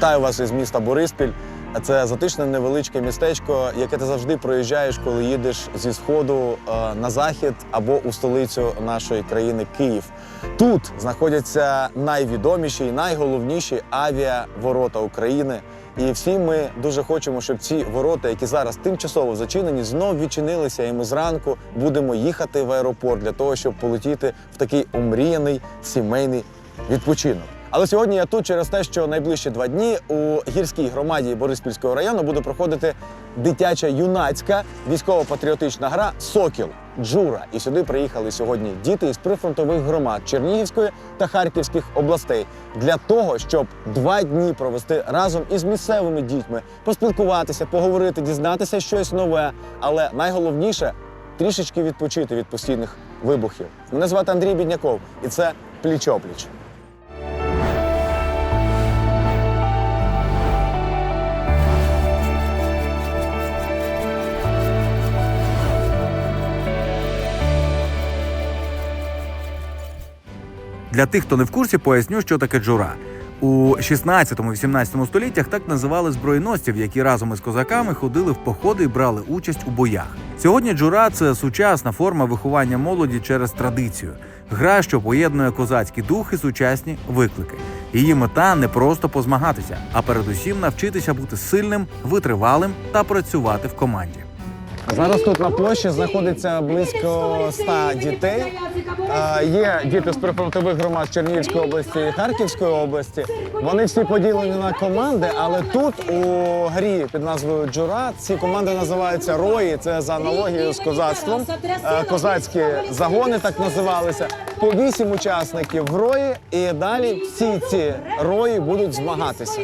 Вітаю вас із міста Бориспіль. Це затишне невеличке містечко, яке ти завжди проїжджаєш, коли їдеш зі сходу е, на захід або у столицю нашої країни Київ. Тут знаходяться найвідоміші і найголовніші авіаворота України. І всі ми дуже хочемо, щоб ці ворота, які зараз тимчасово зачинені, знов відчинилися, і ми зранку будемо їхати в аеропорт для того, щоб полетіти в такий омріяний сімейний відпочинок. Але сьогодні я тут через те, що найближчі два дні у гірській громаді Бориспільського району буде проходити дитяча юнацька військово-патріотична гра Сокіл Джура. І сюди приїхали сьогодні діти із прифронтових громад Чернігівської та Харківських областей для того, щоб два дні провести разом із місцевими дітьми, поспілкуватися, поговорити, дізнатися щось нове. Але найголовніше трішечки відпочити від постійних вибухів. Мене звати Андрій Бідняков, і це пліч-опліч. Для тих, хто не в курсі, поясню, що таке джура. У 16-18 століттях так називали зброєносців, які разом із козаками ходили в походи і брали участь у боях. Сьогодні джура це сучасна форма виховання молоді через традицію. Гра, що поєднує козацький дух і сучасні виклики. Її мета не просто позмагатися, а передусім навчитися бути сильним, витривалим та працювати в команді. Зараз тут на площі знаходиться близько 100 дітей. Є діти з прифронтових громад Чернігівської області і Харківської області. Вони всі поділені на команди, але тут у грі під назвою Джура ці команди називаються рої. Це за аналогією з козацтвом. Козацькі загони так називалися. По вісім учасників в рої, і далі всі ці рої будуть змагатися.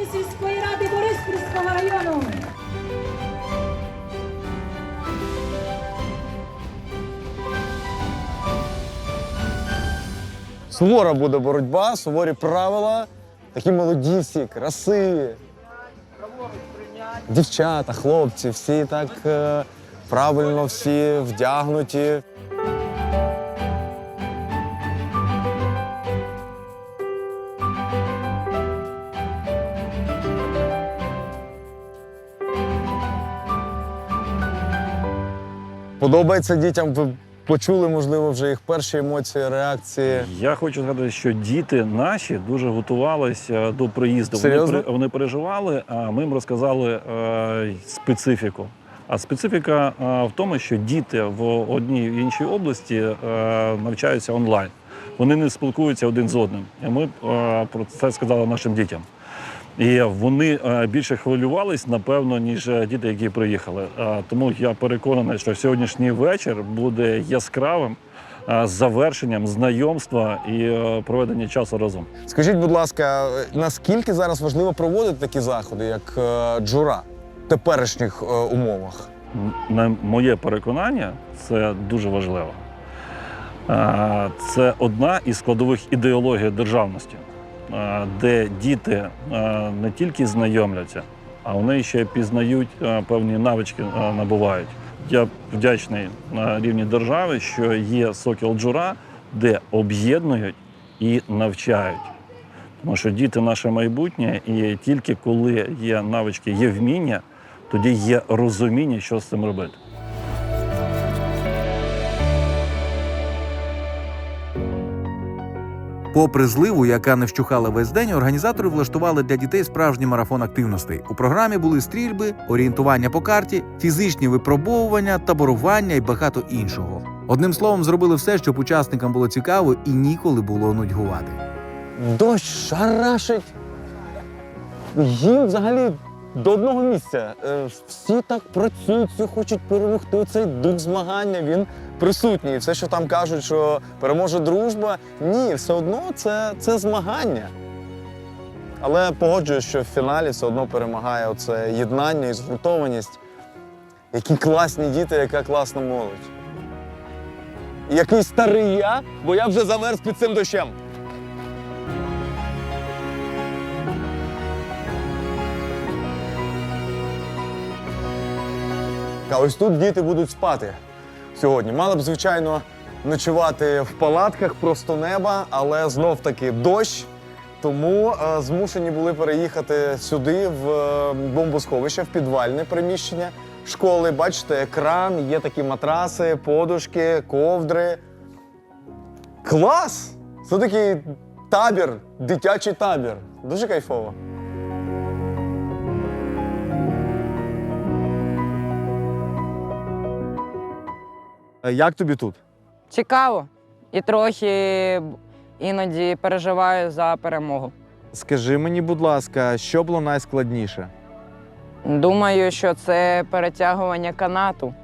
Сувора буде боротьба, суворі правила, такі молоді всі, красиві. Дівчата, хлопці, всі так е, правильно, всі вдягнуті. Подобається дітям. Почули, можливо, вже їх перші емоції, реакції. Я хочу згадати, що діти наші дуже готувалися до приїзду. Серйозно? Вони, вони переживали, а ми їм розказали е, специфіку. А специфіка е, в тому, що діти в одній іншій області е, навчаються онлайн. Вони не спілкуються один з одним. І ми е, про це сказали нашим дітям. І вони е, більше хвилювались, напевно, ніж е, діти, які приїхали. Е, Тому я переконаний, що сьогоднішній вечір буде яскравим завершенням знайомства і проведення часу разом. Скажіть, будь ласка, наскільки зараз важливо проводити такі заходи, як джура в теперішніх умовах? На моє переконання, це дуже важливо. Це одна із складових ідеологій державності, де діти е, не тільки знайомляться, а вони ще пізнають е, певні навички е, набувають. Я вдячний на рівні держави, що є сокіл джура, де об'єднують і навчають. Тому що діти наше майбутнє, і тільки коли є навички, є вміння, тоді є розуміння, що з цим робити. Попри зливу, яка не вщухала весь день, організатори влаштували для дітей справжній марафон активностей. У програмі були стрільби, орієнтування по карті, фізичні випробовування, таборування і багато іншого. Одним словом, зробили все, щоб учасникам було цікаво і ніколи було нудьгувати. Дощ шарашить. Їм взагалі до одного місця. Е, Всі так працюють, всі хочуть перемогти. Цей дух змагання він присутній. І Все, що там кажуть, що переможе дружба. Ні, все одно це, це змагання. Але погоджуюсь, що в фіналі все одно перемагає оце єднання і згуртованість. Які класні діти, яка класна молодь. Який старий я, бо я вже замерз під цим дощем. А ось тут діти будуть спати сьогодні. Мали б, звичайно, ночувати в палатках просто неба, але знов таки дощ. Тому е, змушені були переїхати сюди, в е, бомбосховище, в підвальне приміщення школи. Бачите, екран, є такі матраси, подушки, ковдри. Клас! Це такий табір, дитячий табір. Дуже кайфово. Як тобі тут? Цікаво. І трохи іноді переживаю за перемогу. Скажи мені, будь ласка, що було найскладніше? Думаю, що це перетягування канату,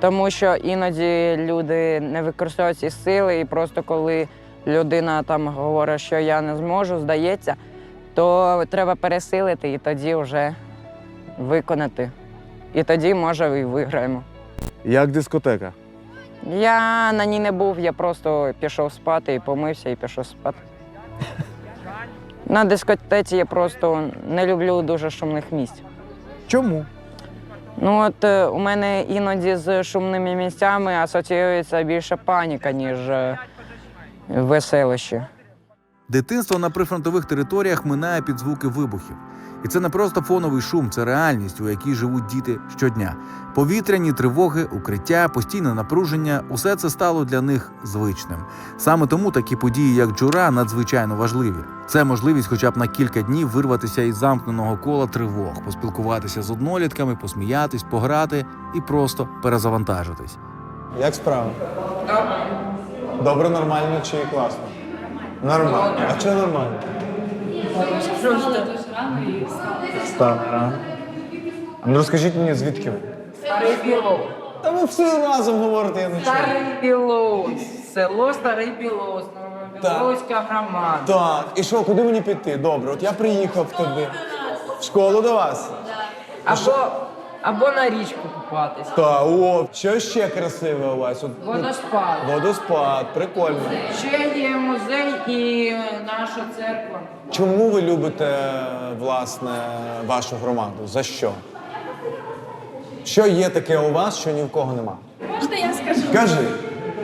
тому що іноді люди не використовують ці сили, і просто коли людина там говорить, що я не зможу, здається, то треба пересилити і тоді вже виконати. І тоді, може, і виграємо. Як дискотека? Я на ній не був, я просто пішов спати і помився і пішов спати. На дискотеці я просто не люблю дуже шумних місць. Чому? Ну от е, у мене іноді з шумними місцями асоціюється більше паніка, ніж е, веселище. Дитинство на прифронтових територіях минає під звуки вибухів. І це не просто фоновий шум, це реальність, у якій живуть діти щодня. Повітряні тривоги, укриття, постійне напруження усе це стало для них звичним. Саме тому такі події, як джура, надзвичайно важливі. Це можливість, хоча б на кілька днів вирватися із замкненого кола тривог, поспілкуватися з однолітками, посміятись, пограти і просто перезавантажитись. Як справа? Добре, нормально чи класно? Нормально. А чого нормально? Стало рано. А Ну розкажіть мені, звідки ви? Старий білов. Та ви всі разом говорите, я не чую. Старий Білоус. Село Старий Білоус. Білоуська громада. Так, і що, куди мені піти? Добре, от я приїхав туди. В школу до вас? Або, або на річку купатись. Та, о, що ще красиве у вас? От, ну, Водоспад. водоспад, прикольно. Ще є музей і наша церква. Чому ви любите, власне, вашу громаду? За що? Що є таке у вас, що ні в кого нема? Можна я скажу? Кажи.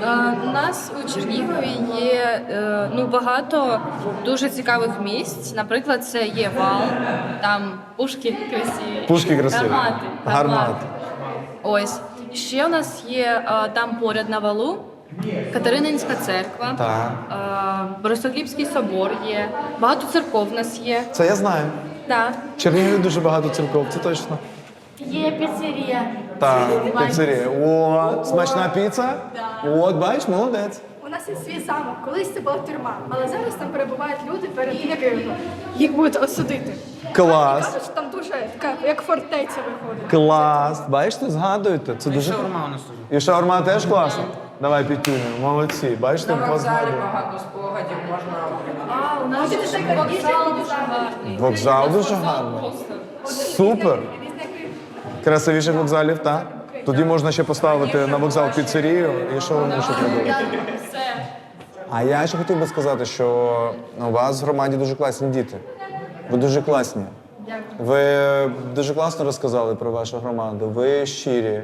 Е, У нас у Чернігові є е, ну, багато дуже цікавих місць. Наприклад, це є вал, там пушки красиві. Пушки красиві. Гармати. Гармати. Ось. Ще у нас є е, там поряд на валу Катерининська церква, Так. е, Борисоглібський собор є, багато церков у нас є. Це я знаю. Да. Чернігові дуже багато церков, це точно. Є піцерія. Так, піцерія. О, смачна піца? От, бачиш, молодець. У нас є свій замок. Колись це була тюрма, але зараз там перебувають люди перед тим, їх будуть осудити. Клас. Кажуть, що там дуже така, як фортеця виходить. Клас. Бачите, згадуєте? Це дуже. І шаурма теж класна. Давай підтюнемо. Молодці. Бачите, На вокзалі позгадуємо. багато спогадів можна. А, у нас ще вокзал дуже гарний. Вокзал дуже гарний. Супер. Красивіших вокзалів, так? Тоді можна ще поставити на вокзал піцерію і що ви ще придумати. А я ще хотів би сказати, що у вас в громаді дуже класні діти. Ви дуже класні. Ви дуже класно розказали про вашу громаду. Ви щирі,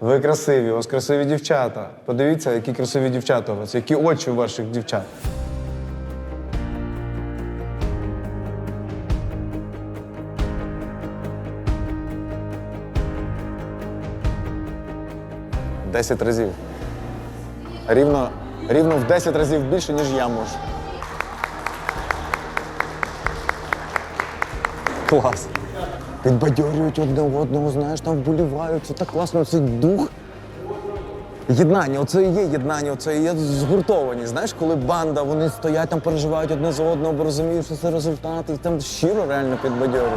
ви красиві, у вас красиві дівчата. Подивіться, які красиві дівчата у вас, які очі у ваших дівчат. Десять разів. Рівно, рівно в 10 разів більше, ніж я можу. Клас. Підбадьорюють одне одного, знаєш, там вболівають. Це так класно, цей дух. Єднання, оце і є єднання, оце і є згуртованість. Знаєш, коли банда, вони стоять там, переживають одне за одного, бо розуміють, що це результат, і там щиро реально підбадьорюють.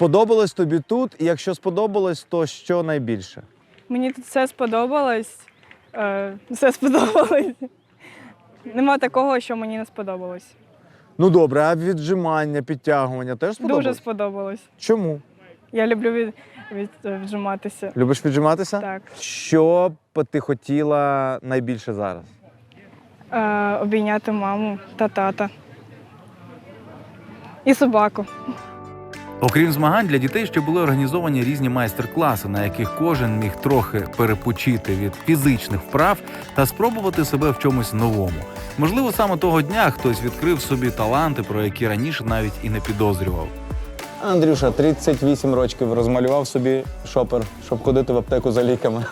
Сподобалось тобі тут, і якщо сподобалось, то що найбільше? Мені тут все сподобалось. Е, все сподобалось. Нема такого, що мені не сподобалось. Ну добре, а віджимання, підтягування теж сподобалось? Дуже сподобалось. Чому? Я люблю від, від, віджиматися. Любиш віджиматися? Так. Що б ти хотіла найбільше зараз? Е, обійняти маму та тата. І собаку. Окрім змагань для дітей ще були організовані різні майстер-класи, на яких кожен міг трохи перепочити від фізичних вправ та спробувати себе в чомусь новому. Можливо, саме того дня хтось відкрив собі таланти, про які раніше навіть і не підозрював. Андрюша, 38 років, розмалював собі шопер, щоб ходити в аптеку за ліками.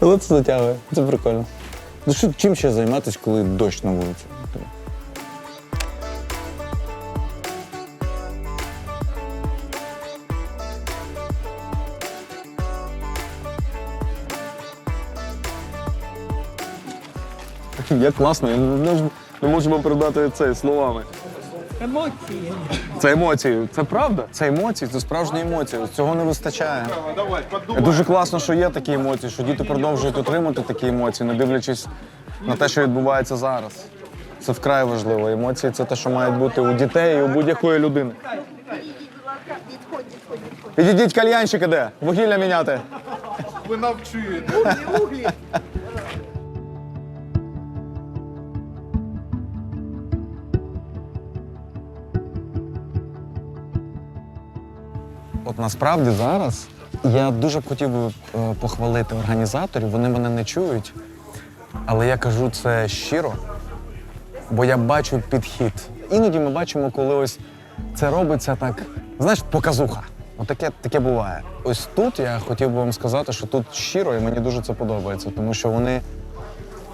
Але затягує, це прикольно. Ну що, чим ще займатися, коли дощ на вулиці? Як класно, я не, не можемо передати це словами. Емоції. Це емоції. Це правда? Це емоції, це справжні емоції. Цього не вистачає. І Дуже класно, що є такі емоції, що діти продовжують отримати такі емоції, не дивлячись на те, що відбувається зараз. Це вкрай важливо. Емоції це те, що мають бути у дітей і у будь-якої людини. Підійдіть, кальянщик іде, вугілля міняти. Ви навчуєте. От насправді зараз я дуже б хотів би е, похвалити організаторів, вони мене не чують, але я кажу це щиро, бо я бачу підхід. Іноді ми бачимо, коли ось це робиться так, знаєш, показуха. Отаке таке буває. Ось тут я хотів би вам сказати, що тут щиро, і мені дуже це подобається, тому що вони.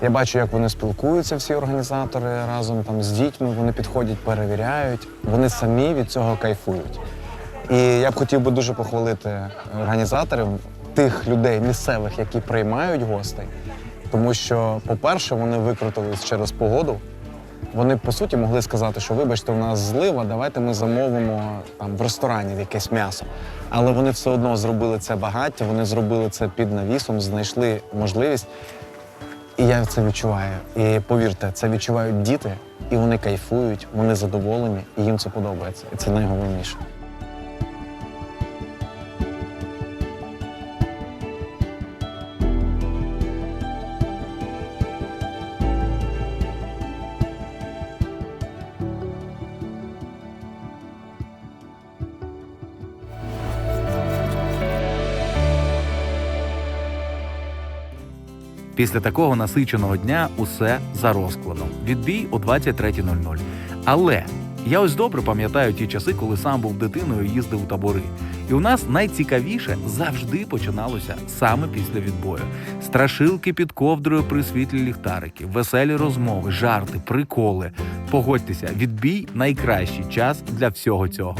Я бачу, як вони спілкуються, всі організатори разом там з дітьми. Вони підходять, перевіряють. Вони самі від цього кайфують. І я б хотів би дуже похвалити організаторів, тих людей місцевих, які приймають гостей. Тому що, по-перше, вони викрутились через погоду. Вони по суті могли сказати, що вибачте, у нас злива, давайте ми замовимо там в ресторані якесь м'ясо. Але вони все одно зробили це багаття, вони зробили це під навісом, знайшли можливість. І я це відчуваю. І повірте, це відчувають діти, і вони кайфують, вони задоволені, і їм це подобається. І це найголовніше. Після такого насиченого дня усе за розкладом. Відбій о 23.00. Але я ось добре пам'ятаю ті часи, коли сам був дитиною і їздив у табори. І у нас найцікавіше завжди починалося саме після відбою. Страшилки під ковдрою при світлі ліхтарики, веселі розмови, жарти, приколи. Погодьтеся, відбій найкращий час для всього цього.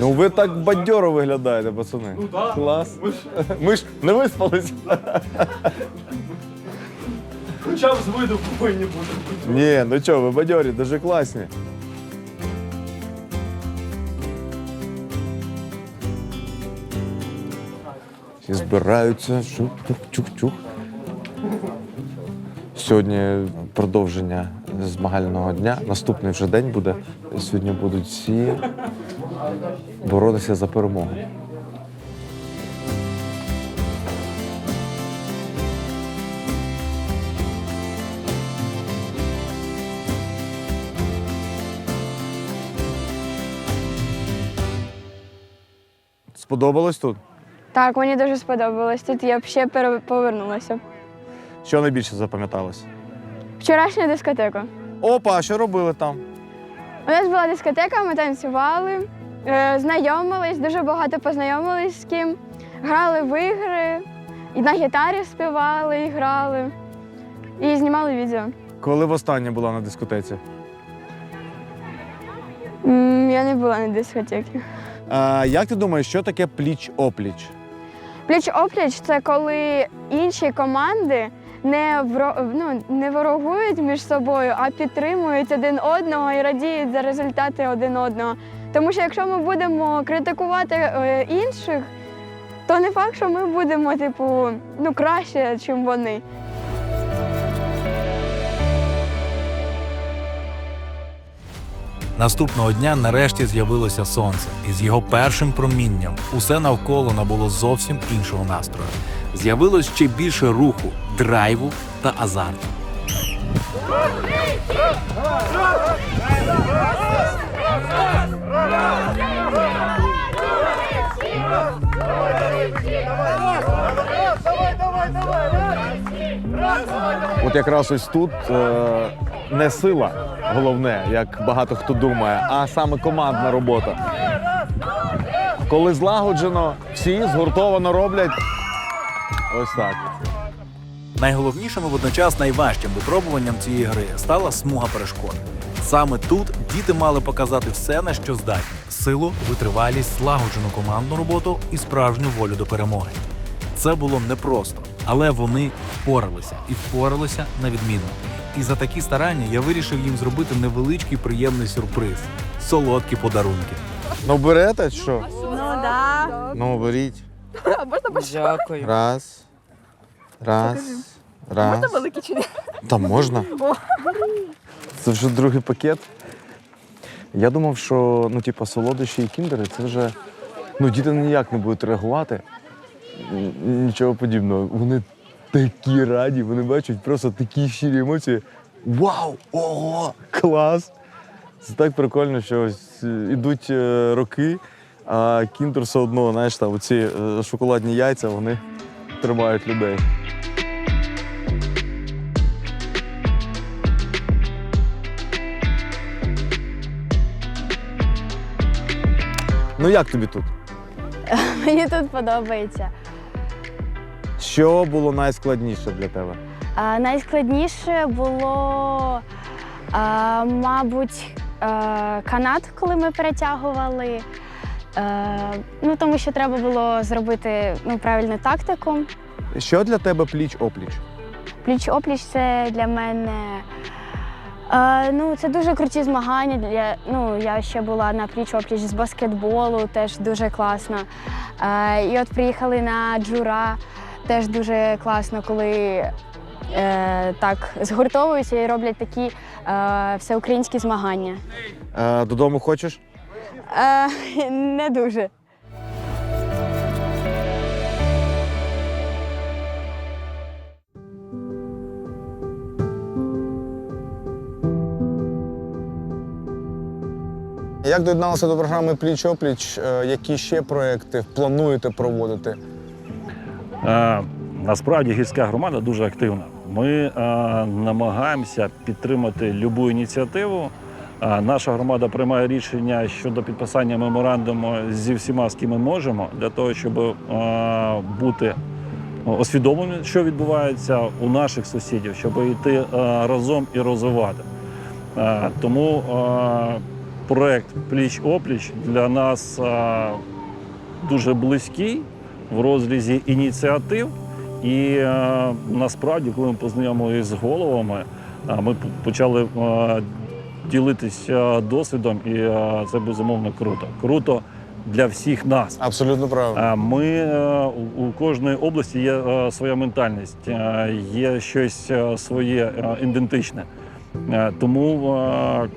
Ну ви так бадьоро виглядаєте, пацани. Ну так. Клас. Ми ж не виспались. Хоча б з виду повинні бути. Ні, ну чого, ви бадьорі, дуже класні. Всі збираються, чух-чух-чух. Сьогодні продовження змагального дня. Наступний вже день буде. Сьогодні будуть всі боротися за перемогу. Сподобалось тут? Так, мені дуже сподобалось. Тут я б ще пере- повернулася. Що найбільше запам'яталось? Вчорашня дискотека. Опа, а що робили там? У нас була дискотека, ми танцювали, знайомились, дуже багато познайомились з ким, грали в ігри, і на гітарі співали, і грали, і знімали відео. Коли востаннє була на дискотеці? М, Я не була на дискотеці. А, як ти думаєш, що таке пліч-опліч? Пліч-опліч це коли інші команди не вро- ну, не ворогують між собою, а підтримують один одного і радіють за результати один одного. Тому що якщо ми будемо критикувати е, інших, то не факт, що ми будемо, типу, ну краще, ніж вони. Наступного дня нарешті з'явилося сонце, і з його першим промінням усе навколо набуло зовсім іншого настрою. З'явилось ще більше руху, драйву та азарту. От якраз ось тут е, не сила головне, як багато хто думає, а саме командна робота. Коли злагоджено, всі згуртовано роблять ось так. Найголовнішим і водночас найважчим випробуванням цієї гри стала смуга перешкод. Саме тут діти мали показати все, на що здатні: силу, витривалість, злагоджену командну роботу і справжню волю до перемоги. Це було непросто, але вони впоралися і впоралися на відмінно. І за такі старання я вирішив їм зробити невеличкий приємний сюрприз солодкі подарунки. Ну берете що? Ну да. Ну беріть. Дякую. Раз. Раз. Раз. Можна великий чи ні? Та можна. Це вже другий пакет. Я думав, що ну, типу, солодощі і кіндери це вже. Ну, діти ніяк не будуть реагувати. Нічого подібного. Вони такі раді, вони бачать просто такі щирі емоції. Вау! Ого! Клас! Це так прикольно, що ось е, ідуть е, роки, а кіндер все одно, знаєш, там оці е, шоколадні яйця, вони тримають людей. Ну як тобі тут? Мені тут подобається. Що було найскладніше для тебе? А, найскладніше було, а, мабуть, а, канат, коли ми перетягували. Е, ну, тому що треба було зробити ну, правильну тактику. Що для тебе пліч-опліч? Пліч-опліч це для мене. Е, ну, це дуже круті змагання. Для, ну, я ще була на пліч-опліч з баскетболу, теж дуже класно. Е, і от приїхали на джура, теж дуже класно, коли е, так згуртовуються і роблять такі е, всеукраїнські змагання. Е, додому хочеш? Е, не дуже. Як доєдналися до програми Пліч-опліч? Е, Які ще проекти плануєте проводити? Е, Насправді гірська громада дуже активна. Ми е, намагаємося підтримати будь-яку ініціативу. Е, наша громада приймає рішення щодо підписання меморандуму зі всіма, з ким ми можемо, для того, щоб бути освідомленим, що відбувається у наших сусідів, щоб йти разом і розвивати. Тому проект Пліч-опліч для нас дуже близький в розрізі ініціатив. І е, насправді, коли ми познайомилися з головами, е, ми почали е, ділитися досвідом, і це безумовно круто. Круто для всіх нас. Абсолютно правильно. Ми у кожної області є своя ментальність, є щось своє ідентичне. Тому,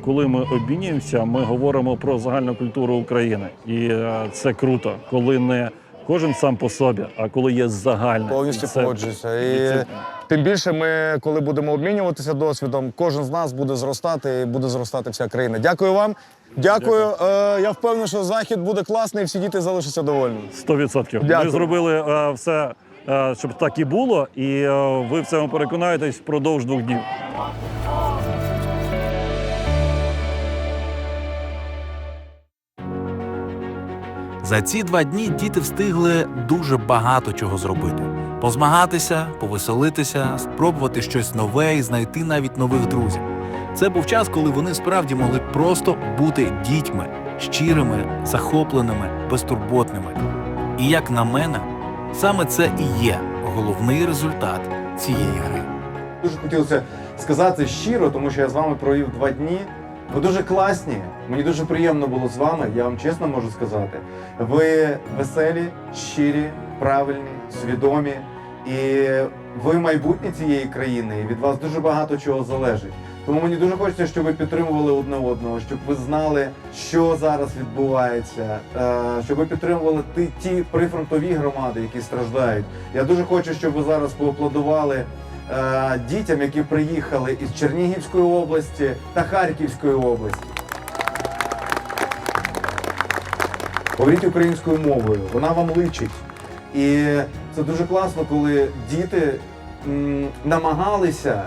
коли ми обмінюємося, ми говоримо про загальну культуру України. І це круто, коли не кожен сам по собі, а коли є загальне. Повністю це- погоджуюся. і І це- тим більше ми, коли будемо обмінюватися досвідом, кожен з нас буде зростати і буде зростати вся країна. Дякую вам. Дякую. Е, я впевнений, що захід буде класний, і всі діти залишаться довольні. 100%. Дякую. Ми зробили е, все, е, щоб так і було, і е, ви в цьому переконаєтесь впродовж двох днів. За ці два дні діти встигли дуже багато чого зробити: позмагатися, повеселитися, спробувати щось нове і знайти навіть нових друзів. Це був час, коли вони справді могли просто бути дітьми, щирими, захопленими, безтурботними. І як на мене, саме це і є головний результат цієї гри. Дуже хотілося сказати щиро, тому що я з вами провів два дні. Ви дуже класні. Мені дуже приємно було з вами. Я вам чесно можу сказати. Ви веселі, щирі, правильні, свідомі. І ви майбутнє цієї країни, і від вас дуже багато чого залежить. Тому мені дуже хочеться, щоб ви підтримували одне одного, щоб ви знали, що зараз відбувається, е, щоб ви підтримували ті, прифронтові громади, які страждають. Я дуже хочу, щоб ви зараз поаплодували дітям, які приїхали із Чернігівської області та Харківської області. Говоріть українською мовою, вона вам личить. І це дуже класно, коли діти намагалися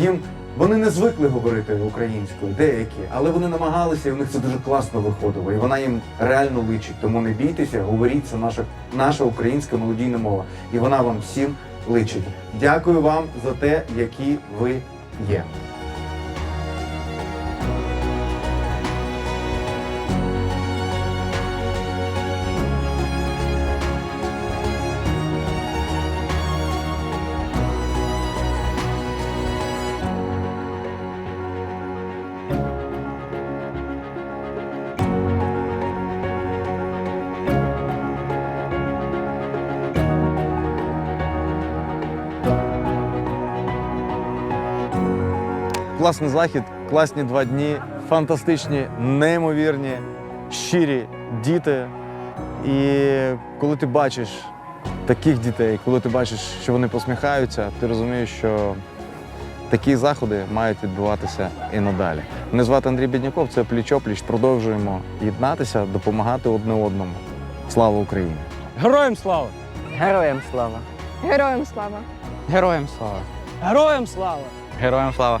їм. Вони не звикли говорити українською, деякі, але вони намагалися, і у них це дуже класно виходило. І вона їм реально личить. Тому не бійтеся, говоріть, це наша, наша українська мелодійна мова. І вона вам всім личить. Дякую вам за те, які ви є. Класний захід, класні два дні, фантастичні, неймовірні, щирі діти. І коли ти бачиш таких дітей, коли ти бачиш, що вони посміхаються, ти розумієш, що такі заходи мають відбуватися і надалі. Мене звати Андрій Бідняков, це пліч-опліч. Продовжуємо єднатися, допомагати одне одному. Слава Україні! Героям слава! Героям слава! Героям слава! Героям слава! Героям слава! Героям слава!